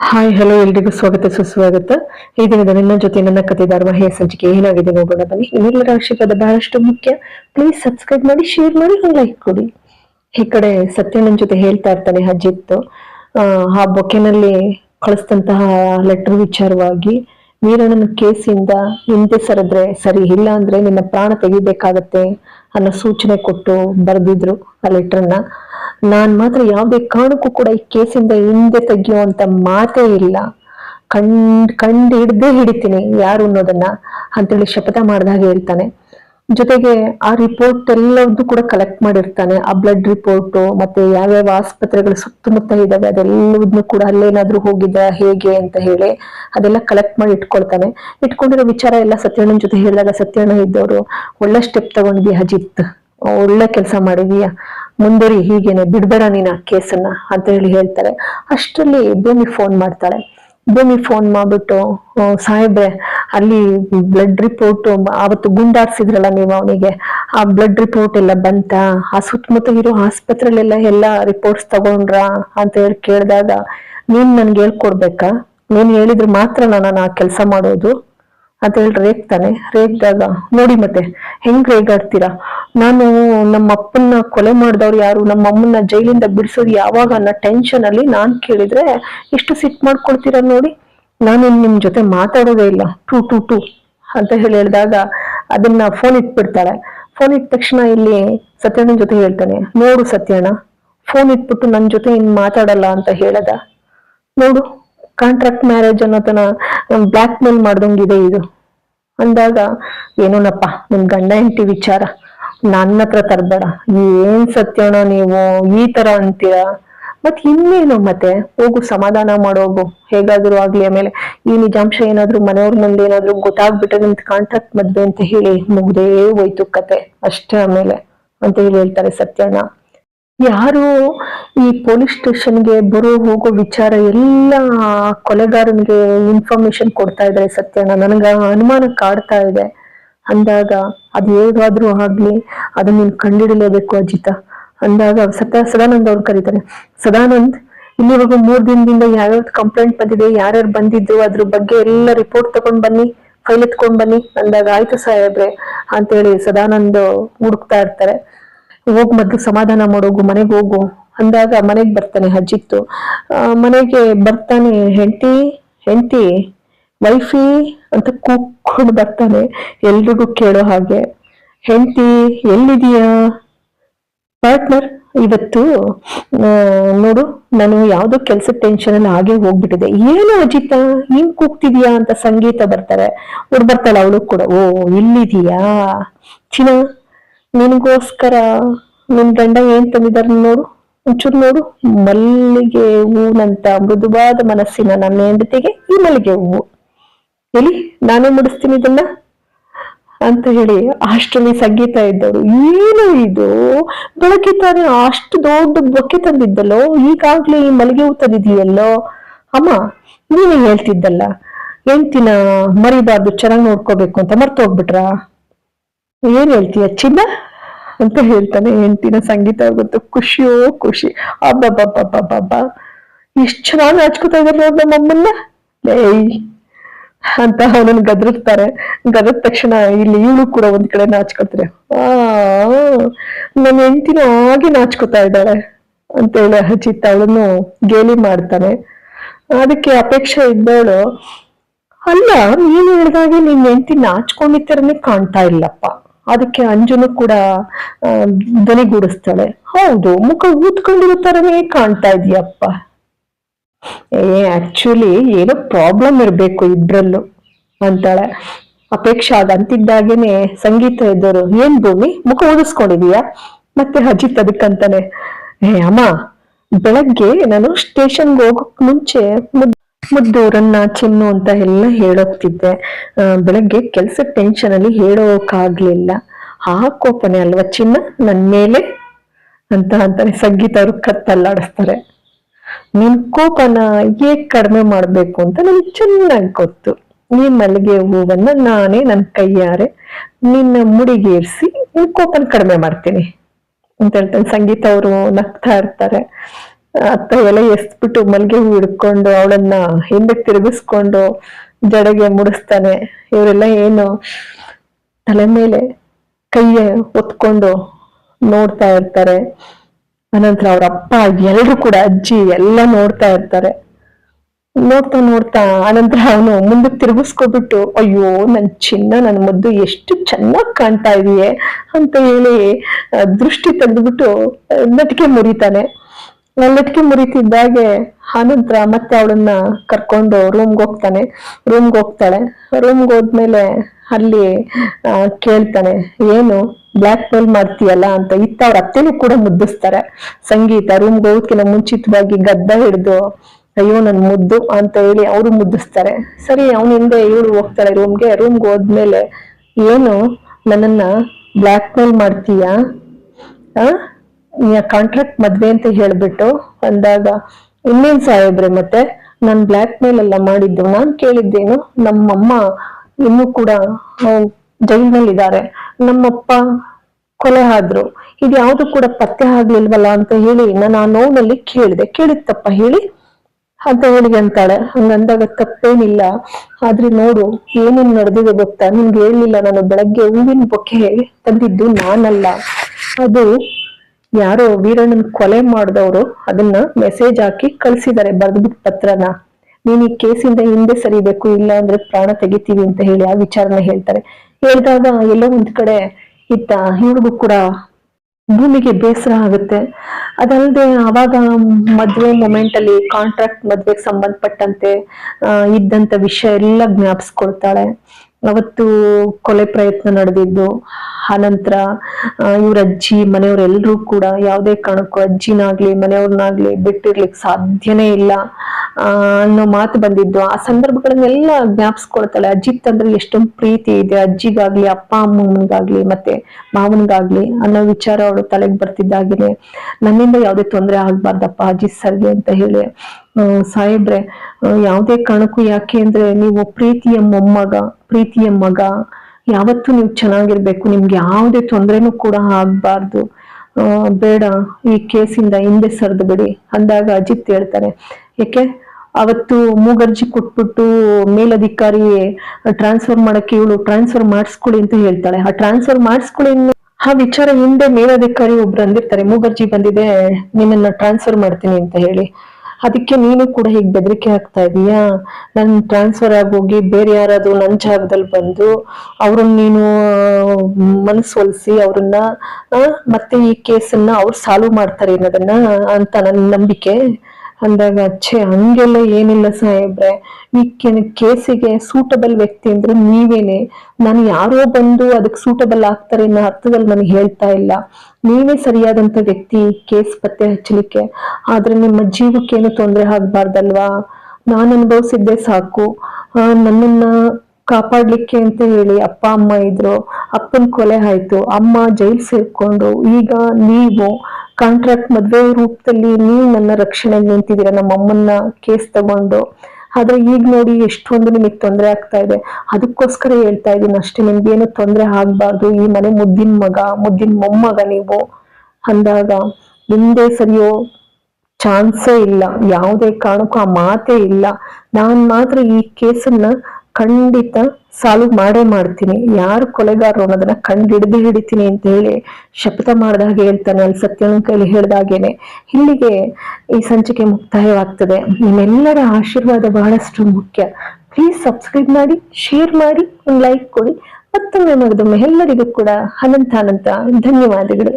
Hi hello ಎಲ್ರಿಗೂ ಸ್ವಾಗತ ಸುಸ್ವಾಗತ. ಈ ದಿನದ ನನ್ನ ಜೊತೆ ನನ್ನ ಕತೆ ಧಾರಾವಾಹಿಯ ಸಂಚಿಕೆ ಏನಾಗಿದೆ ನೋಡೋಣ. ಬನ್ನಿ ಇನ್ನೆಲ್ಲ ರಾಶಿ ಪದ ಬಹಳಷ್ಟು ಮುಖ್ಯ. ಪ್ಲೀಸ್ ಸಬ್ಸ್ಕ್ರೈಬ್ ಮಾಡಿ ಶೇರ್ ಮಾಡಿ ಲೈಕ್ ಕೊಡಿ. ಈ ಕಡೆ ಸತ್ಯ ನನ್ನ ಜೊತೆ ಹೇಳ್ತಾ ಇರ್ತಾನೆ ಅಜ್ಜಿತ್ತು ಆ, ಆ ಬೊಕೆನಲ್ಲಿ ಕಳಿಸಿದಂತಹ ಲೆಟರ್ ವಿಚಾರವಾಗಿ ವೀರಣ್ಣನ ಕೇಸಿಂದ ಹಿಂದೆ ಸರಿದ್ರೆ ಸರಿ ಇಲ್ಲ ಅಂದ್ರೆ ನಿನ್ನ ಪ್ರಾಣ ತೆಗಿಬೇಕಾಗತ್ತೆ ಅನ್ನೋ ಸೂಚನೆ ಕೊಟ್ಟು ಬರೆದಿದ್ರು ಆ ಲೆಟರ್ನ ನಾನ್ ಮಾತ್ರ ಯಾವ್ದೇ ಕಾರಣಕ್ಕೂ ಕೂಡ ಈ ಕೇಸಿಂದ ಹಿಂದೆ ತೆಗಿಯುವಂತ ಮಾತೇ ಇಲ್ಲ. ಕಂಡ್, ಕಂಡು ಹಿಡ್ದೇ ಹಿಡಿತೀನಿ ಯಾರು ಅನ್ನೋದನ್ನ ಅಂತೇಳಿ ಶಪಥ ಮಾಡ್ದಾಗೆ ಹೇಳ್ತಾನೆ. ಜೊತೆಗೆ ಆ ರಿಪೋರ್ಟ್ ಎಲ್ಲವನ್ನೂ ಕೂಡ ಕಲೆಕ್ಟ್ ಮಾಡಿರ್ತಾನೆ. ಆ ಬ್ಲಡ್ ರಿಪೋರ್ಟ್ ಮತ್ತೆ ಯಾವ್ಯಾವ ಆಸ್ಪತ್ರೆಗಳು ಸುತ್ತಮುತ್ತ ಇದಾವೆ ಅದೆಲ್ಲದನ್ನು ಕೂಡ ಅಲ್ಲೇನಾದ್ರೂ ಹೋಗಿದ್ದ ಹೇಗೆ ಅಂತ ಹೇಳಿ ಅದೆಲ್ಲ ಕಲೆಕ್ಟ್ ಮಾಡಿ ಇಟ್ಕೊಳ್ತಾನೆ. ಇಟ್ಕೊಂಡಿರೋ ವಿಚಾರ ಎಲ್ಲ ಸತ್ಯಣ್ಣನ ಜೊತೆ ಹೇಳಿದಾಗ ಸತ್ಯಣ್ಣ ಇದ್ದವರು, ಒಳ್ಳೆ ಸ್ಟೆಪ್ ತಗೊಂಡ್ವಿ ಅಜಿತ್? ಒಳ್ಳೆ ಕೆಲಸ ಮಾಡಿದೀಯ? ಮುಂದುವರಿ ಹೀಗೇನೆ ಬಿಡ್ಬೇಡ ನೀನು ಆ ಕೇಸನ್ನ ಅಂತ ಹೇಳಿ ಹೇಳ್ತಾರೆ. ಅಷ್ಟರಲ್ಲಿ ಭೂಮಿ ಫೋನ್ ಮಾಡ್ತಾಳೆ ಭೂಮಿ ಫೋನ್ ಮಾಡ್ಬಿಟ್ಟು "ಆ, ಸಾಹೇಬ್ರೆ ಅಲ್ಲಿ ಬ್ಲಡ್ ರಿಪೋರ್ಟ್ ಅವತ್ತು ಗುಂಡಾರ್ಸಿದ್ರಲ್ಲ ನೀವು ಅವನಿಗೆ. ಆ ಬ್ಲಡ್ ರಿಪೋರ್ಟ್ ಎಲ್ಲ ಬಂತ? ಆ ಸುತ್ತಮುತ್ತ ಇರೋ ಆಸ್ಪತ್ರೆಲೆಲ್ಲ ಎಲ್ಲ ರಿಪೋರ್ಟ್ಸ್ ತಗೊಂಡ್ರಾ? ಅಂತ ಹೇಳಿ ಕೇಳಿದಾಗ ನೀನ್ ನನ್ಗೆ ಹೇಳ್ಕೊಡ್ಬೇಕಾ? ನೀನ್ ಹೇಳಿದ್ರೆ ಮಾತ್ರ ನಾನು ಆ ಕೆಲಸ ಮಾಡೋದು. ಅಂತ ಹೇಳಿ ರೇಗ್ತಾನೆ ರೇಗ್ದಾಗ ನೋಡಿ ಮತ್ತೆ, ಹೆಂಗ್ ರೇಗಾಡ್ತೀರಾ ನಾನು ನಮ್ಮ ಅಪ್ಪನ್ನ ಕೊಲೆ ಮಾಡಿದವ್ರು ಯಾರು ನಮ್ಮ ಅಮ್ಮನ್ನ ಜೈಲಿಂದ ಬಿಡಿಸೋದು ಯಾವಾಗ ಅನ್ನೋ ಟೆನ್ಷನ್ ಅಲ್ಲಿ ನಾನ್ ಕೇಳಿದ್ರೆ ಎಷ್ಟು ಸಿಟ್ ಮಾಡ್ಕೊಳ್ತೀರಾ ನೋಡಿ? ನಾನು ನಿಮ್ ಜೊತೆ ಮಾತಾಡೋದೇ ಇಲ್ಲ. ಟೂ ಟೂ ಟೂ ಅಂತ ಹೇಳಿ ಹೇಳಿದಾಗ ಅದನ್ನ ಫೋನ್ ಇಟ್ಬಿಡ್ತಾಳೆ ಫೋನ್ ಇಟ್ಟ ತಕ್ಷಣ ಇಲ್ಲಿ ಸತ್ಯಣ್ಣನ ಜೊತೆ ಹೇಳ್ತಾನೆ, ನೋಡು ಸತ್ಯಣ್ಣ ಫೋನ್ ಇಟ್ಬಿಟ್ಟು ನನ್ನ ಜೊತೆ ಇನ್ ಮಾತಾಡಲ್ಲ ಅಂತ ಹೇಳದ. ನೋಡು ಕಾಂಟ್ರಾಕ್ಟ್ ಮ್ಯಾರೇಜ್ ಅನ್ನೋತನ ಬ್ಲ್ಯಾಕ್ ಮೇಲ್ ಮಾಡ್ದಂಗಿದೆ ಇದು. ಅಂದಾಗ, ಏನೋನಪ್ಪ, ನಿಮ್ ಗಂಡ ಹೆಂಡತಿ ವಿಚಾರ. ನನ್ನ ಹತ್ರ ತರಬೇಡ. ಏನ್ ಸತ್ಯಣ ನೀವು, ಈ ತರ ಅಂತೀರಾ? ಮತ್ ಇನ್ನೇನು ಮತ್ತೆ? ಹೋಗು, ಸಮಾಧಾನ ಮಾಡೋಗು ಹೇಗಾದ್ರೂ ಆಗ್ಲಿ ಆಮೇಲೆ. ಈ ನಿಜಾಂಶ ಏನಾದ್ರೂ ಮನೆಯವ್ರ ಮುಂದೆ ಏನಾದ್ರೂ ಗೊತ್ತಾಗ್ಬಿಟ್ರೆ ನಿಮ್ದು ಕಾಂಟ್ರಾಕ್ಟ್ ಮದ್ವೆ ಅಂತ ಹೇಳಿ ಮುಗ್ದೇ ಹೋಯ್ತು ಕತೆ. ಅಷ್ಟೇ ಆಮೇಲೆ. ಅಂತ ಹೇಳಿ ಹೇಳ್ತಾರೆ ಸತ್ಯಣ್ಣ. ಯಾರು ಈ ಪೊಲೀಸ್ ಸ್ಟೇಷನ್ಗೆ ಬರೋ ಹೋಗೋ ವಿಚಾರ ಎಲ್ಲ ಕೊಲೆಗಾರನಿಗೆ ಇನ್ಫಾರ್ಮೇಶನ್ ಕೊಡ್ತಾ ಇದ್ದಾರೆ ಸತ್ಯಣ್ಣ. ನನಗೆ ಅನುಮಾನ ಕಾಡ್ತಾ ಇದೆ. ಅಂದಾಗ ಅದು ಹೇಗಾದ್ರೂ ಆಗ್ಲಿ, ಅದನ್ನ ನೀನ್ ಕಂಡಿಡಲೇಬೇಕು ಅಜಿತ. ಅಂದಾಗ ಸತ್ಯ ಸದಾನಂದ್ ಅವ್ರು ಕರೀತಾರೆ, ಸದಾನಂದ್ ಇಲ್ಲಿವಾಗ ಮೂರ್ ದಿನದಿಂದ ಯಾವ್ಯಾವ್ದು ಕಂಪ್ಲೇಂಟ್ ಬಂದಿದೆ, ಯಾರ್ಯಾರು ಬಂದಿದ್ರು, ಅದ್ರ ಬಗ್ಗೆ ಎಲ್ಲ ರಿಪೋರ್ಟ್ ತಗೊಂಡ್ ಬನ್ನಿ ಫೈಲ್ ಎತ್ಕೊಂಡ್ ಬನ್ನಿ. ಅಂದಾಗ, ಆಯ್ತು ಸಾಹೇಬ್ರೆ ಅಂತೇಳಿ ಸದಾನಂದ್ ಹುಡುಕ್ತಾ ಇರ್ತಾರೆ. ಹೋಗ್ ಮೊದ್ಲು ಸಮಾಧಾನ ಮಾಡೋಗು ಮನೆಗೆ ಹೋಗು. ಅಂದಾಗ ಮನೆಗೆ ಬರ್ತಾನೆ ಅಜ್ಜಿತ್ತು ಮನೆಗೆ ಬರ್ತಾನೆ ಹೆಂಡತಿ ಹೆಂಡತಿ, ವೈಫಿ ಅಂತ ಕೂಕೊಂಡು ಬರ್ತಾನೆ. ಎಲ್ರಿಗೂ ಕೇಳೋ ಹಾಗೆ. ಹೆಂಡತಿ ಎಲ್ಲಿದೀಯಾ ಪಾರ್ಟ್ನರ್, ಇವತ್ತು ನೋಡು, ನಾನು ಯಾವ್ದೋ ಕೆಲಸದ ಟೆನ್ಷನ್ ಅಲ್ಲಿ ಹಾಗೆ ಹೋಗ್ಬಿಟ್ಟಿದೆ. ಏನು ಅಜಿತ? ಹಿಂಗ್ ಕೂಗ್ತಿದ್ಯಾ ಅಂತ ಸಂಗೀತ ಬರ್ತಾರೆ. ಬರ್ತಾಳೆ ಅವಳು ಕೂಡ. ಓ ಇಲ್ಲಿದೀಯಾ ಚಿನ್ನ? ನಿನಗೋಸ್ಕರ ನಿನ್ ಗಂಡ ಏನ್ ತಂದಿದ್ದಾರೆ ನೋಡು. ಒಂಚೂರು ನೋಡು. ಮಲ್ಲಿಗೆ ಹೂನಂತ ಮೃದುವಾದ ಮನಸ್ಸಿನ ನನ್ನ ಹೆಂಡತಿಗೆ ಈ ಮಲ್ಲಿಗೆ ಹೂವು. ಎಲ್ಲಿ? ನಾನೇ ಮುಡಿಸ್ತೀನಿ ಇದನ್ನ? ಅಂತ ಹೇಳಿ ಅಷ್ಟರಲ್ಲಿ ಸಂಗೀತ ಇದ್ದವರು ಏನು ಇದು? ಬೆಳಗ್ಗೆ ತಾನೇ ಅಷ್ಟು ದೊಡ್ಡ ಬೊಕ್ಕೆ ತಂದಿದ್ದಲ್ಲೋ? ಈಗಾಗ್ಲೇ ಈ ಮಲ್ಲಿಗೆ ಹೂ ತಂದಿದೀಯಲ್ಲೋ ಅಮ್ಮ, ನೀನೇ ಹೇಳ್ತಿದ್ದಲ್ಲ. ಹೆಂಡ್ತಿನ ಮರಿಬಾರ್ದು, ಚೆನ್ನಾಗಿ ನೋಡ್ಕೋಬೇಕು ಅಂತ ಮರ್ತು ಹೋಗ್ಬಿಟ್ರಾ? ಏನ್ ಹೇಳ್ತೀಯ? ಚಿನ್ನ ಅಂತ ಹೇಳ್ತಾನೆ ಹೆಂಡ್ತಿನ ಸಂಗೀತ ಗೊತ್ತು. ಖುಷಿಯೋ ಖುಷಿ. ಅಬ್ಬಬ್ಬಬ್ಬಬ್ಬಬ್ಬ. ಎಷ್ಟ್ ಚೆನ್ನಾಗಿ ಹಚ್ಕೋತಾ ಇದಾರೆ ನೋಡ್ ನಮ್ಮಮ್ಮನ್ನ ಏಯ್. ಅಂತ ಅವನನ್ನ ಗದರ್ತಾರೆ ಗದದ ತಕ್ಷಣ ಇಲ್ಲಿ ಇವಳು ಕೂಡ ಒಂದ್ ಕಡೆ ನಾಚ್ಕೊತಾರೆ ಆ, ನನ್ನ ಹೆಂಡತಿನ ಹಾಗೆ ನಾಚ್ಕೋತಾ ಇದ್ದಾಳೆ ಅಂತ ಹೇಳಿ ಅಜಿತ್ ಅವಳನ್ನು ಗೇಲಿ ಮಾಡ್ತಾನೆ. ಅದಕ್ಕೆ ಅಪೇಕ್ಷೆ ಇದ್ದವಳು, ಅಲ್ಲ, ನೀನು ಹೇಳ್ದಾಗೆ ನಿನ್ ಹೆಂಡತಿ ನಾಚ್ಕೊಂಡಿತ್ತರನೇ ಕಾಣ್ತಾ ಇಲ್ಲಪ್ಪ. ಅದಕ್ಕೆ ಅಂಜುನು ಕೂಡ ಧ್ವನಿಗೂಡಿಸ್ತಾಳೆ ಹೌದು, ಮುಖ ಊದ್ಕೊಂಡಿರೋ ತರನೇ ಕಾಣ್ತಾ ಇದೀಯಪ್ಪ. ಏ ಆಕ್ಚುಲಿ ಏನೋ ಪ್ರಾಬ್ಲಮ್ ಇರ್ಬೇಕು ಇಬ್ರಲ್ಲೂ, ಅಂತಾಳೆ. ಅಪೇಕ್ಷೆ ಅಂತಿದ್ದಾಗೇನೆ ಸಂಗೀತ ಇದ್ದವರು ಏನ್ ಭೂಮಿ? ಮುಖ ಊದಿಸ್ಕೊಂಡಿದೀಯಾ? ಮತ್ತೆ ಅಜಿತ್ ಅದಕ್ಕಂತಾನೆ. ಏ, ಅಮ್ಮ, ಬೆಳಗ್ಗೆ ನಾನು ಸ್ಟೇಷನ್ಗೆ ಹೋಗಕ್ ಮುಂಚೆ ಮುದ್- ಮುದ್ದು ರನ್ನ ಚಿನ್ನು ಅಂತ ಎಲ್ಲ ಹೇಳೋಗ್ತಿದ್ದೆ. ಬೆಳಗ್ಗೆ ಕೆಲ್ಸದ ಟೆನ್ಷನ್ ಅಲ್ಲಿ ಹೇಳೋಕಾಗ್ಲಿಲ್ಲ. ಆ ಕೋಪನೆ ಅಲ್ವಾ ಚಿನ್ನ? ನನ್ನ ಮೇಲೆ? ಅಂತ ಅಂತಾನೆ ಸಂಗೀತ ಅವರು ಕತ್ತಲ್ಲಾಡಿಸ್ತಾರೆ. ನಿನ್ ಕೋಪನ ಏಕ್ ಕಡಿಮೆ ಮಾಡ್ಬೇಕು ಅಂತ ನನ್ಗೆ ಚೆನ್ನಾಗಿ ಗೊತ್ತು. ಈ ಮಲ್ಲಿಗೆ ಹೂವನ್ನ ನಾನೇ ನನ್ನ ಕೈಯಾರೆ ನಿನ್ನ ಮುಡಿಗೇರಿಸಿ ನಿನ್ ಕೋಪನ ಕಡಿಮೆ ಮಾಡ್ತೀನಿ ಅಂತ ಹೇಳ್ತಾನೆ. ಸಂಗೀತ ಅವರು ನಗ್ತಾ ಇರ್ತಾರೆ. ಅತ್ತ ಎಲೆ ಎಸ್ಬಿಟ್ಟು ಮಲ್ಲಿಗೆ ಹೂ ಹಿಡ್ಕೊಂಡು ಅವಳನ್ನ ಹಿಂದೆ ತಿರುಗಿಸ್ಕೊಂಡು ಜಡೆಗೆ ಮುಡಿಸ್ತಾನೆ. ಇವರೆಲ್ಲ ಏನು ತಲೆ ಮೇಲೆ ಕೈಯ ಹೊತ್ಕೊಂಡು ನೋಡ್ತಾ ಇರ್ತಾರೆ. ಅನಂತರ ಅವ್ರ ಅಪ್ಪ, ಎಲ್ರು ಕೂಡ ಅಜ್ಜಿ ಎಲ್ಲ ನೋಡ್ತಾ ಇರ್ತಾರೆ. ನೋಡ್ತಾ ನೋಡ್ತಾ ಅನಂತರ ಅವನು ಮುಂದಕ್ಕೆ ತಿರುಗಿಸ್ಕೊಬಿಟ್ಟು, ಅಯ್ಯೋ, ನನ್ ಚಿನ್ನ, ನನ್ ಮದ್ದು ಎಷ್ಟು ಚೆನ್ನಾಗಿ ಕಾಣ್ತಾ ಇದೆಯೇ? ಅಂತ ಹೇಳಿ ದೃಷ್ಟಿ ತೆಗೆದ್ಬಿಟ್ಟು ನಟಿಕೆ ಮುರಿತಾನೆ. ನಟಿಕೆ ಮುರಿತಿದ್ದಾಗೆ ಆನಂತರ ಮತ್ತೆ ಅವಳನ್ನ ಕರ್ಕೊಂಡು ರೂಮ್ಗೆ ಹೋಗ್ತಾನೆ. ರೂಮ್ಗೆ ಹೋಗ್ತಾಳೆ. ರೂಮ್ಗೆ ಹೋದ್ಮೇಲೆ ಅಲ್ಲಿ ಕೇಳ್ತಾನೆ, ಏನು ಬ್ಲ್ಯಾಕ್ ಮೇಲ್ ಮಾಡ್ತೀಯಲ್ಲ ಅಂತ. ಇತ್ತ ಅವ್ರ ಅತ್ತೆನೂ ಕೂಡ ಮುದ್ದಿಸ್ತಾರೆ. ಸಂಗೀತ ರೂಮ್ ಹೋಗೋದ್ಕಿಂತ ಮುಂಚಿತವಾಗಿ ಗದ್ದ ಹಿಡಿದು, ಅಯ್ಯೋ, ನನ್ ಮುದ್ದು ಅಂತ ಹೇಳಿ ಅವರು ಮುದ್ದಿಸ್ತಾರೆ. ಸರಿ, ಅವನ ಹಿಂದೆ ಇವಳು ಹೋಗ್ತಾಳೆ ರೂಮ್ಗೆ ರೂಮ್ಗೆ ಹೋದ್ಮೇಲೆ, ಏನು, ನನ್ನನ್ನ ಬ್ಲ್ಯಾಕ್ ಮೇಲ್ ಮಾಡ್ತೀಯಾ? ಕಾಂಟ್ರಾಕ್ಟ್ ಮದ್ವೆ ಅಂತ ಹೇಳ್ಬಿಟ್ಟು ಅಂದಾಗ, ಇನ್ನೇನ್ ಸಾಹೇಬ್ರೆ ಮತ್ತೆ? ನಾನು ಬ್ಲ್ಯಾಕ್ ಮೇಲ್ ಎಲ್ಲ ಮಾಡಿದ್ದು. ನಾನ್ ಕೇಳಿದ್ದೇನು, ನಮ್ಮಮ್ಮ ಇನ್ನೂ ಕೂಡ ಜೈಲ್ನಲ್ಲಿ ಇದ್ದಾರೆ ನಮ್ಮಪ್ಪ ಕೊಲೆ ಆದ್ರು. ಇದು ಯಾವುದು ಕೂಡ ಪತ್ತೆ ಆಗ್ಲಿಲ್ವಲ್ಲ ಅಂತ ಹೇಳಿ, ನಾನು ಆ ನೋವಿನಲ್ಲಿ ಕೇಳಿದೆ. ಕೇಳಿತ್ತಪ್ಪ ಹೇಳಿ, ಅಂತ ಹೇಳಿ ಅಂತಾಳೆ. ಹಂಗಂದಾಗ ತಪ್ಪೇನಿಲ್ಲ. ಆದ್ರೆ ನೋಡು, ಏನೇನ್ ನಡೆದಿದೆ ಗೊತ್ತಾ? ನಿಮ್ಗೆ ಹೇಳಲಿಲ್ಲ ನಾನು, ಬೆಳಗ್ಗೆ ಹೂವಿನ ಬೊಕ್ಕೆ ತಂದಿದ್ದು ನಾನಲ್ಲ. ಅದು ಯಾರೋ ವೀರಣ್ಣನ ಕೊಲೆ ಮಾಡಿದವರು, ಅದನ್ನ ಮೆಸೇಜ್ ಹಾಕಿ ಕಳ್ಸಿದ್ದಾರೆ ಬರ್ದ್ಬಿಟ್ಟು ಪತ್ರನ. ನೀನ್ ಈ ಕೇಸಿಂದ ಹಿಂದೆ ಸರಿಬೇಕು ಇಲ್ಲ ಅಂದ್ರೆ ಪ್ರಾಣ ತೆಗಿತೀವಿ ಅಂತ ಹೇಳಿ ಆ ವಿಚಾರನ ಹೇಳ್ತಾರೆ. ಹೇಳ್ದಾಗ ಎಲ್ಲೋ ಒಂದ್ ಕಡೆ ಇತ್ತ ಇವ್ರಿಗೂ ಕೂಡ ಭೂಮಿಗೆ ಬೇಸರ ಆಗುತ್ತೆ. ಅದಲ್ಲದೆ ಅವಾಗ ಮದ್ವೆ ಮೊಮೆಂಟ್ ಅಲ್ಲಿ ಕಾಂಟ್ರಾಕ್ಟ್ ಮದ್ವೆಗೆ ಸಂಬಂಧಪಟ್ಟಂತೆ ಇದ್ದಂತ ವಿಷಯ ಎಲ್ಲ ಜ್ಞಾಪಿಸ್ಕೊಳ್ತಾಳೆ. ಅವತ್ತು ಕೊಲೆ ಪ್ರಯತ್ನ ನಡೆದಿದ್ದು. ಆನಂತರ ಇವ್ರ ಅಜ್ಜಿ ಮನೆಯವರೆಲ್ಲರೂ ಕೂಡ ಯಾವುದೇ ಕಾರಣಕ್ಕೂ ಅಜ್ಜಿನಾಗ್ಲಿ, ಮನೆಯವ್ರನ್ನಾಗ್ಲಿ ಬಿಟ್ಟಿರ್ಲಿಕ್ಕೆ ಸಾಧ್ಯನೇ ಇಲ್ಲ. ಅನ್ನೋ ಮಾತು ಬಂದಿದ್ದು. ಆ ಸಂದರ್ಭಗಳನ್ನೆಲ್ಲ ಜ್ಞಾಪಿಸ್ಕೊಳ್ತಾಳೆ ಅಜಿತ್ ಅಂದ್ರೆ ಎಷ್ಟೊಂದು ಪ್ರೀತಿ ಇದೆ. ಅಜ್ಜಿಗಾಗ್ಲಿ, ಅಪ್ಪ ಅಮ್ಮನಿಗಾಗ್ಲಿ ಮತ್ತೆ ಮಾವನಿಗಾಗ್ಲಿ ಅನ್ನೋ ವಿಚಾರ ಅವಳು ತಲೆಗೆ ಬರ್ತಿದ್ದಾಗಿದೆ ನನ್ನಿಂದ ಯಾವುದೇ ತೊಂದರೆ ಆಗ್ಬಾರ್ದಪ್ಪ ಅಜ್ಜಿ ಸರ್ಗೆ ಅಂತ ಹೇಳಿ. ಸಾಹೇಬ್ರೆ ಯಾವುದೇ ಕಾರಣಕ್ಕೂ ಯಾಕೆ ಅಂದ್ರೆ ನೀವು ಪ್ರೀತಿಯ ಮೊಮ್ಮಗ, ಪ್ರೀತಿಯ ಮಗ, ಯಾವತ್ತೂ ನೀವು ಚೆನ್ನಾಗಿರ್ಬೇಕು. ನಿಮ್ಗೆ ಯಾವುದೇ ತೊಂದರೆನೂ ಕೂಡ ಆಗ್ಬಾರ್ದು. ಬೇಡ, ಈ ಕೇಸಿಂದ ಹಿಂದೆ ಸರಿದು ಬಿಡಿ. ಅಂದಾಗ ಅಜಿತ್ ಹೇಳ್ತಾರೆ ಯಾಕೆ? ಅವತ್ತು ಮೂಗರ್ಜಿ ಕೊಟ್ಬಿಟ್ಟು ಮೇಲಧಿಕಾರಿ ಟ್ರಾನ್ಸ್ಫರ್ ಮಾಡಕ್ಕೆ ಇವಳು ಟ್ರಾನ್ಸ್ಫರ್ ಮಾಡಿಸ್ಕೊಳ್ಳಿ ಅಂತ ಹೇಳ್ತಾಳೆ. ಆ ಟ್ರಾನ್ಸ್ಫರ್ ಮಾಡಿಸ್ಕೊಳ್ಳಿ ಆ ವಿಚಾರ ಹಿಂದೆ ಮೇಲಧಿಕಾರಿ ಒಬ್ರು ಅಂದಿರ್ತಾರೆ, ಮೂಗರ್ಜಿ ಬಂದಿದೆ, ನಿನ್ನನ್ನ ಟ್ರಾನ್ಸ್ಫರ್ ಮಾಡ್ತೀನಿ ಅಂತ ಹೇಳಿ. ಅದಕ್ಕೆ ನೀನು ಕೂಡ ಹೀಗೆ ಬೆದರಿಕೆ ಆಗ್ತಾ ಇದೀಯಾ? ನನ್ ಟ್ರಾನ್ಸ್ಫರ್ ಆಗೋಗಿ ಬೇರೆ ಯಾರಾದ್ರೂ ನನ್ನ ಜಾಗದಲ್ಲಿ ಬಂದು ಅವ್ರನ್ನ ನೀನು ಮನಸ್ಸೊಲಿಸಿ ಅವ್ರನ್ನ ಮತ್ತೆ ಈ ಕೇಸನ್ನ ಅವ್ರು ಸಾಲ್ವ್ ಮಾಡ್ತಾರೆ ಅನ್ನೋದನ್ನ ಅಂತ ನನ್ನ ನಂಬಿಕೆ. ಅಂದಾಗ ಅಚ್ಚೆ ಹಂಗೆಲ್ಲ ಏನಿಲ್ಲ ಸಾಹೇಬ್ರೆ. ಈ ಕೇಸಿಗೆ ಸೂಟಬಲ್ ವ್ಯಕ್ತಿ ಅಂದ್ರೆ ನೀವೇನೆ. ನಾನು ಯಾರೋ ಬಂದು ಅದಕ್ಕೆ ಸೂಟಬಲ್ ಆಗ್ತಾರೆ ಅನ್ನೋ ಅರ್ಥದಲ್ಲಿ ನನಗೆ ಹೇಳ್ತಾ ಇಲ್ಲ. ನೀವೇ ಸರಿಯಾದಂತ ವ್ಯಕ್ತಿ ಕೇಸ್ ಪತ್ತೆ ಹಚ್ಚಲಿಕ್ಕೆ. ಆದ್ರೆ ನಿಮ್ಮ ಜೀವಕ್ಕೇನು ತೊಂದರೆ ಆಗ್ಬಾರ್ದಲ್ವಾ? ನಾನು ಅನುಭವಿಸಿದ್ದೆ ಸಾಕು. ನನ್ನನ್ನ ಕಾಪಾಡ್ಲಿಕ್ಕೆ ಅಂತ ಹೇಳಿ ಅಪ್ಪ, ಅಮ್ಮ ಇದ್ರು. ಅಪ್ಪನ ಕೊಲೆ ಆಯ್ತು. ಅಮ್ಮ ಜೈಲ್ ಸೇರ್ಕೊಂಡು ಈಗ ನೀವು ಕಾಂಟ್ರಾಕ್ಟ್ ಮದ್ವೆ ರೂಪದಲ್ಲಿ ನೀವು ನನ್ನ ರಕ್ಷಣೆ ನಿಂತಿದ್ದೀರಾ? ನಮ್ಮ ಅಮ್ಮನ್ನ ಕೇಸ್ ತಗೊಂಡು. ಆದ್ರೆ ಈಗ ನೋಡಿ ಎಷ್ಟೊಂದು ನಿಮಗ್ ತೊಂದರೆ ಆಗ್ತಾ ಇದೆ. ಅದಕ್ಕೋಸ್ಕರ ಹೇಳ್ತಾ ಇದ್ದೀನಿ ಅಷ್ಟೇ ನಿಮ್ಗೇನು ತೊಂದರೆ ಆಗ್ಬಾರ್ದು. ಈ ಮನೆ ಮುದ್ದಿನ ಮಗ, ಮುದ್ದಿನ ಮೊಮ್ಮಗ ನೀವು. ಅಂದಾಗ ಹಿಂದೆ ಸರಿಯೋ ಚಾನ್ಸೇ ಇಲ್ಲ. ಯಾವುದೇ ಕಾರಣಕ್ಕೂ ಆ ಮಾತೇ ಇಲ್ಲ. ನಾನ್ ಮಾತ್ರ ಈ ಕೇಸನ್ನ ಖಂಡಿತ ಸಾಲು ಮಾಡೇ ಮಾಡ್ತೀನಿ. ಯಾರು ಕೊಲೆಗಾರರು ಅನ್ನೋದನ್ನ ಕಂಡು ಹಿಡಿದು ಹಿಡಿತೀನಿ ಅಂತ ಹೇಳಿ ಶಪಥ ಮಾಡಿದಾಗ ಹೇಳ್ತಾನೆ. ಅಲ್ಲಿ ಸತ್ಯನ ಕೈಲಿ ಹೇಳ್ದಾಗೇನೆ ಇಲ್ಲಿಗೆ ಈ ಸಂಚಿಕೆ ಮುಕ್ತಾಯವಾಗ್ತದೆ. ನಿಮ್ಮೆಲ್ಲರ ಆಶೀರ್ವಾದ ಬಹಳಷ್ಟು ಮುಖ್ಯ. ಪ್ಲೀಸ್ ಸಬ್ಸ್ಕ್ರೈಬ್ ಮಾಡಿ ಶೇರ್ ಮಾಡಿ, ಒಂದು ಲೈಕ್ ಕೊಡಿ. ಮತ್ತೊಮ್ಮೆ ಮಗದೊಮ್ಮೆ ಎಲ್ಲರಿಗೂ ಕೂಡ ಅನಂತ ಅನಂತ ಧನ್ಯವಾದಗಳು.